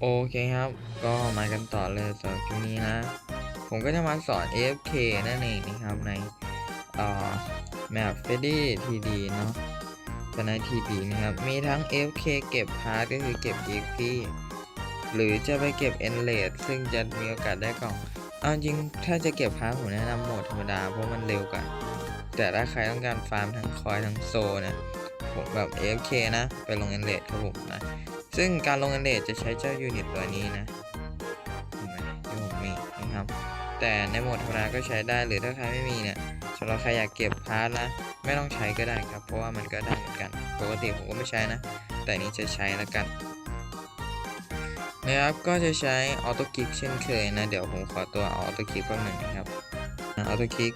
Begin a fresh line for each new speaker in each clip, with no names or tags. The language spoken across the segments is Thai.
โอเคครับ ก็มากันต่อเลยสำหรับคลิปนี้นะ ผมก็จะมาสอน AFK นั่นเองนะครับในเอ่อแมป f ฟ d ดี้ทีดีเนาะเป็นในทีดีนะครับ มีทั้ง AFK เก็บพาร์ทก็คือเก็บ EXP หรือจะไปเก็บ e n l a t ซึ่งจะมีโอกาสได้กล่องเอาจริงถ้าจะเก็บพาร์ทผมแนะนำโหมดธรรมดาเพราะมันเร็วกว่า แต่ถ้าใครต้องการฟาร์มทั้งคอยทั้งโซนี่ยผมแบบ AFK นะ ไปลง e n l a t ครับผมนะ ซึ่งการลง e n l a t จะใช้เจ้ายูนิตตัวนี้นะเห็นไหมที่ผมมีนะครับ แต่ในโหมดธรรมดาก็ใช้ได้หรือถ้าใครไม่มีเนี่ยสำหรับใครอยากเก็บพาร์ทนะ ไม่ต้องใช้ก็ได้ครับ เพราะว่ามันก็ได้เหมือนกันปกติผมก็ไม่ใช้นะ แต่นี้จะใช้แล้วกันนะครับก็จะใช้ออโต้คลิกเช่นเคยนะ เดี๋ยวผมขอตัวอออโต้คลิกแป๊บหนึ่งนะครับออโต้คลิก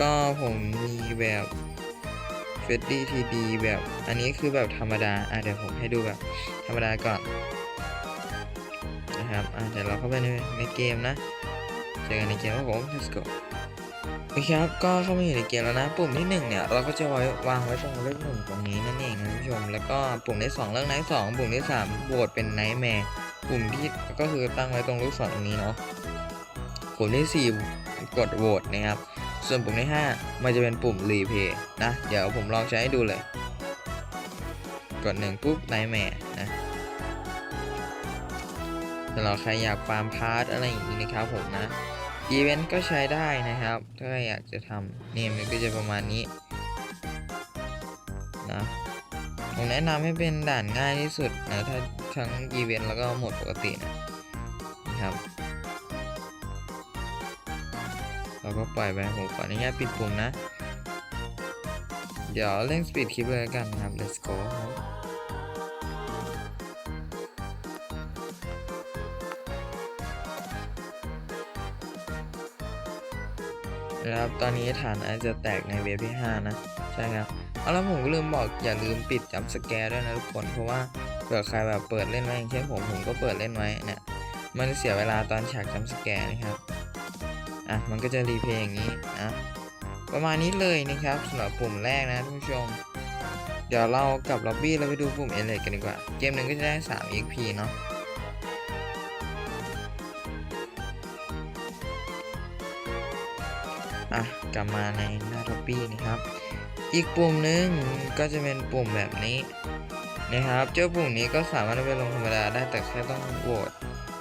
ก็ผมมีแบบ เฟดดี้ทีดีแบบอันนี้คือแบบธรรมดาอะเดี๋ยวผมให้ดูแบบธรรมดาก่อนนะครับอะเดี๋ยวเราเข้าไปในในเกมนะเจอกันในเกมครับผม let's go โอเคครับก็เข้ามาอยู่ในเกมแล้วนะปุ่มที่หนึ่งเนี่ยเราก็จะไว้วางไว้ตรงเลขหนึ่งตรงนี้นั่นเองนะท่านผู้ชมแล้วก็ปุ่มที่สองเรื่องไนท์สองปุ่มที่สามโหวตเป็นไนท์แมร์ปุ่มที่ก็คือตั้งไว้ตรงลูกศรตรงนี้เนาะปุ่มที่สี่กดโหวตนะครับ ส่วนปุ่มที่ห้ามันจะเป็นปุ่มรีเพย์นะ เดี๋ยวผมลองใช้ให้ดูเลย กดหนึ่งปุ๊บไนท์แมร์นะสำหรับใครอยากฟาร์มพาร์ทอะไรอย่างนี้นะครับผมนะ อีเวนต์ก็ใช้ได้นะครับ ถ้าอยากจะทำเนี่มันก็จะประมาณนี้นะผมแนะนำให้เป็นด่านง่ายที่สุดนะ ถ้าทั้งอีเวนต์แล้วก็หมดปกตินะนะครับ เราก็ปล่อยไปผมขออนุญาตปิดปุ่มนะ เดี๋ยวเร่งสปีดคลิปเลยกันนะครับ let's go ครับนะครับตอนนี้ฐานอาจจะแตกในเวฟที่ 5 นะ ใช่ครับ เอาแล้วผมก็ลืมบอกอย่าลืมปิดจัมสแกร์ด้วยนะทุกคน เพราะว่าเผื่อใครแบบเปิดเล่นไว้อย่างเช่นผมผมก็เปิดเล่นไว้เนี่ยมันเสียเวลาตอนฉากจัมสแกร์นะครับ อะมันก็จะรีเพย์อย่างนี้อะประมาณนี้เลยนะครับสำหรับปุ่มแรกนะท่านผู้ชม เดี๋ยวเรากลับล็อบบี้เราไปดูปุ่มเอเลกันดีกว่า เกมหนึ่งก็จะได้3 XP เนาะอะกลับมาในหน้าล็อบบี้นะครับ อีกปุ่มหนึ่งก็จะเป็นปุ่มแบบนี้นะครับเจ้าปุ่มนี้ก็สามารถเอาไปลงธรรมดาได้แต่แค่ต้องโหวต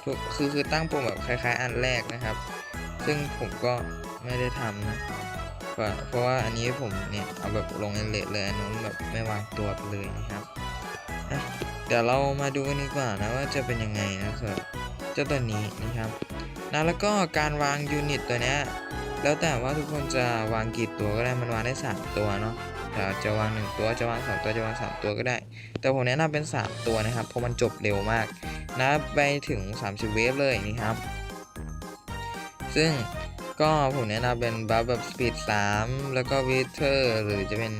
คือคือตั้งปุ่มแบบคล้ายๆ อันแรกนะครับ ซึ่งผมก็ไม่ได้ทำนะเพราะเพราะว่าอันนี้ผมเนี่ยเอาแบบลงเอเลเลยอันนู้นแบบไม่วางตัวไปเลยนะครับเดี๋ยวเรามาดูกันดีกว่านะว่าจะเป็นยังไงนะสำหรับเจ้าตัวนี้นะครับนะแล้วก็การวางยูนิตตัวเนี้ยแล้วแต่ว่าทุกคนจะวางกี่ตัวก็ได้มันวางได้ 3 ตัวเนาะแต่จะวาง 1 ตัวจะวาง 2 ตัวจะวาง 3 ตัวก็ได้ แต่ผมแนะนำเป็น 3 ตัวนะครับเพราะมันจบเร็วมากนะไปถึง 30 เวฟเลยนี่ครับ ซึ่งก็ผมแนะนำเป็นบัฟแบบสปีด3 แล้วก็วิเทอร์หรือจะเป็น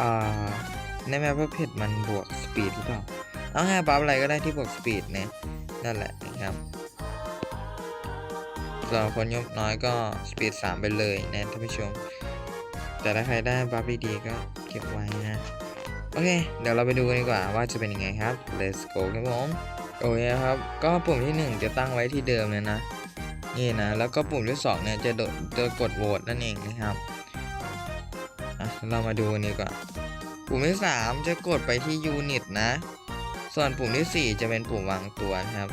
อ่าในแมปว่าเพจมันบวกสปีดหรือเปล่าเอาง่ายบัฟอะไรก็ได้ที่บวกสปีดเนี่ยนั่นแหละนะครับสำหรับคนยกน้อยก็สปีด3ไปเลยนะท่านผู้ชม แต่ถ้าใครได้บัฟดีๆก็เก็บไว้นะ โอเค เดี๋ยวเราไปดูกันดีกว่าว่าจะเป็นยังไงครับ let's go ครับผม โอเคครับ ก็ปุ่มที่ 1 จะตั้งไว้ที่เดิมเลยนะ นี่นะ แล้วก็ปุ่มที่2เนี่ยจะโดจะกดโหวตนั่นเองนะครับเรามาดูนดีกว่าปุ่มที่ 3 จะกดไปที่ยูนิตนะ ส่วนปุ่มที่ 4 จะเป็นปุ่มวางตัวนะครับ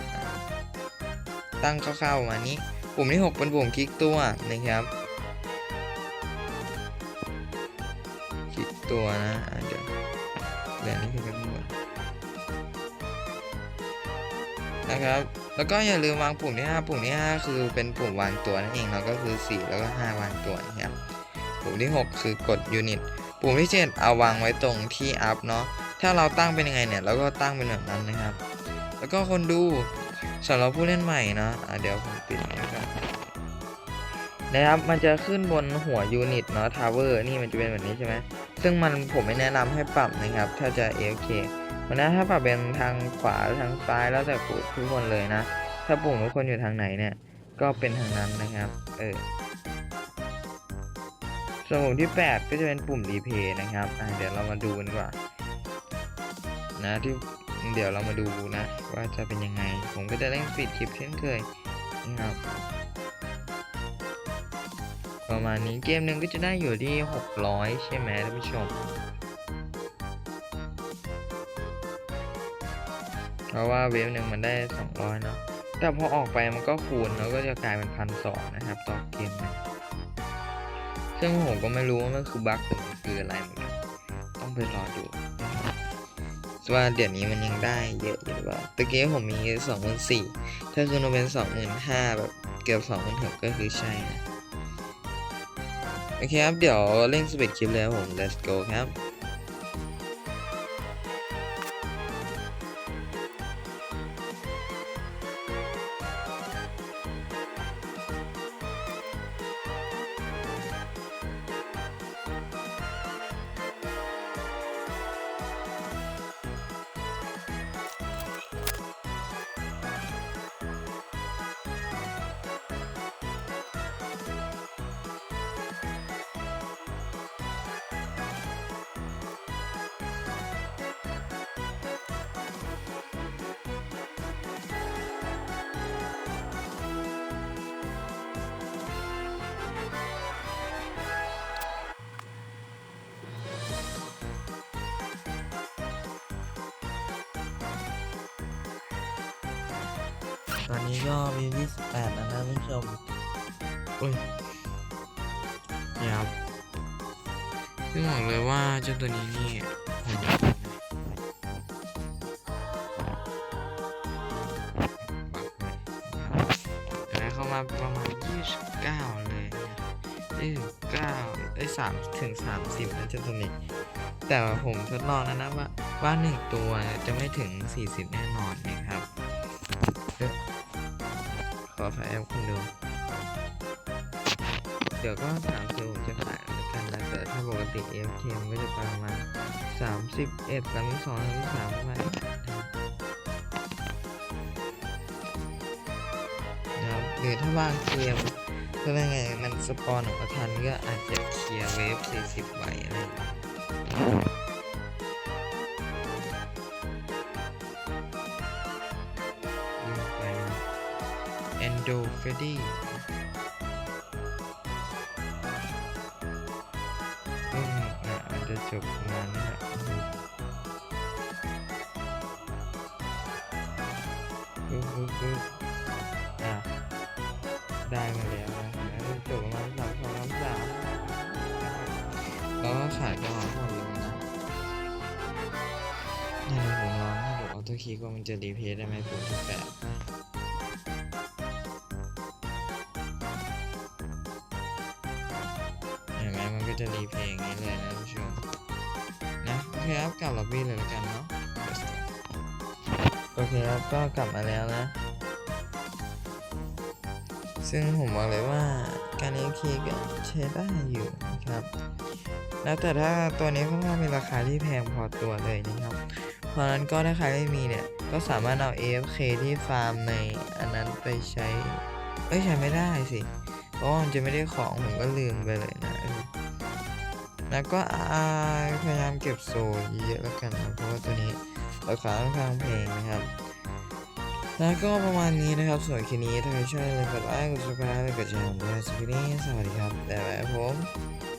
ตั้งคร่าวๆมานี้ ปุ่มที่ 6 เป็นปุ่มคลิกตัวนะครับ คลิกตัวนะเดี๋ยวเดี๋ยวนี้คือกันหมด นะครับ แล้วก็อย่าลืมวางปุ่มที่ 5 ปุ่มที่ 5 คือเป็นปุ่มวางตัวนั่นเองเนาก็คือ 4 แล้วก็ 5 วางตัวนะครับ ปุ่มที่ 6 คือกดยูนิต ปุ่มที่ 7 เอาวางไว้ตรงที่อัพเนาะ ถ้าเราตั้งเป็นยังไงเนี่ยเราก็ตั้งเป็นแบบนั้นนะครับ แล้วก็คนดูสำหรับผู้เล่นใหม่เนาะะเดี๋ยวผมปิดนี้ก่อนนะครับ มันจะขึ้นบนหัวยูนิตเนาะ ทาวเวอร์ นี่มันจะเป็นแบบนี้ใช่ไหม ซึ่งมันผมไม่แนะนำให้ปรับนะครับ ถ้าจะ AFK มันนะถ้าปรับเป็นทางขวาทางซ้ายแล้วแต่ปุ่มทุกคนเลยนะ ถ้าปุ่มทุกคนอยู่ทางไหนเนี่ย ก็เป็นทางนั้นนะครับ เออ ส่วนปุ่มที่ 8 ก็จะเป็นปุ่มรีเพย์นะครับอะเดี๋ยวเรามาดูกันดีกว่านะที่เดี๋ยวเรามาดูนะ ว่าจะเป็นยังไง ผมก็จะเล่นปิดคลิปเช่นเคยนะครับประมาณนี้เกมหนึ่งก็จะได้อยู่ที่ 600 ใช่ไหมท่านผู้ชม เพราะว่าเวฟหนึ่งมันได้ 200 เนาะ แต่พอออกไปมันก็คูณแล้วก็จะกลายเป็นพันสองนะครับ ต่อเกมนึงซึ่งผมก็ไม่รู้ว่ามันคือบั๊กหรือมันคืออะไรเหมือนกัน ต้องไปรอดูว่าเดี๋ยวนี้มันยังได้เยอะอยู่หรือเปล่าตะกี้ผมมีสองหมื่นสี่ถ้าคือมันเป็นสองหมื่นห้าแบบเกือบสองหมื่นหกก็คือใช่นะ โอเคครับ เดี๋ยวเล่นสปีดคลิปเลยครับผม let's go ครับ ตอนนี้ก็มี 28 แล้วนะท่านผู้ชมอุ้ยนี่ยครับซึ่งบอกเลยว่าเจ้าตัวนี้นี่ผมบักเลยเดี๋ยวได้เข้ามาประมาณ 29 เลยนะ29ไอ้ย3ถึง30นะเจ้าตัวนี้ แต่ผมทดลองแล้วนะว่าว่าหนึ่งตัวจะไม่ถึง40แน่นอนนะครับข ออภัยครับคุณดูเดี๋ยวก็สามสิบผมจะขายแล้วกันนะแต่ถ้าปกติ FK มันก็จะประมาณสามสิบเอ็ดสามสิบสองสามสิบสามประมาณนะครับหรือถ้าบางเกมก็เป็นไงมันสปอนออกมาทันก็อาจจะเคลียร์เวฟสี่สิบใบอะไร Endo Freddy ซึ่งนะมันจะจบประมาณนี้และปึ๊บปึ๊บปึ๊บอะ ได้มาแล้วนะแล้วมันจบมาสามสองสามสามแล้วก็ขายก็หมดเลยนะนี่นผมลองให้ดูออโต้คีย์ว่ามันจะรีเพย์ได้ไหมปุ่มที่แปด ก็จะรีเพลงนี้เลยนะท่านผู้ชมนะโอเคครับกลับล็อบบี้เลยแล้วกันเนาะโอเคครับก็กลับมาแล้วนะ ซึ่งผมบอกเลยว่าการเอคีก็ใช้ได้อยู่นะครับ แล้วแต่ถ้าตัวนี้ค่อนข้างมีราคาที่แพงพอตัวเลยนะครับ เพราะนั้นก็ถ้าใครไม่มีเนี่ย ก็สามารถเอา AFK ที่ฟาร์มในอันนั้นไปใช้ เอ้ยใช้ไม่ได้สิ เพราะว่ามันจะไม่ได้ของผมก็ลืมไปเลยนะ แล้วก็อาพยายามเก็บโซเยอะๆแล้วกันนะเพราะว่าตัวนี้ราคาค่อนข้างแพงนะครับ แล้วก็ประมาณนี้นะครับส่วนคลิปนี้ถ้าใครชอบอย่าลืมกดไลค์กดซับสไครต์กดแชร์ด้วยสวัสดีครับแดีครับบ๊ายบายครับผม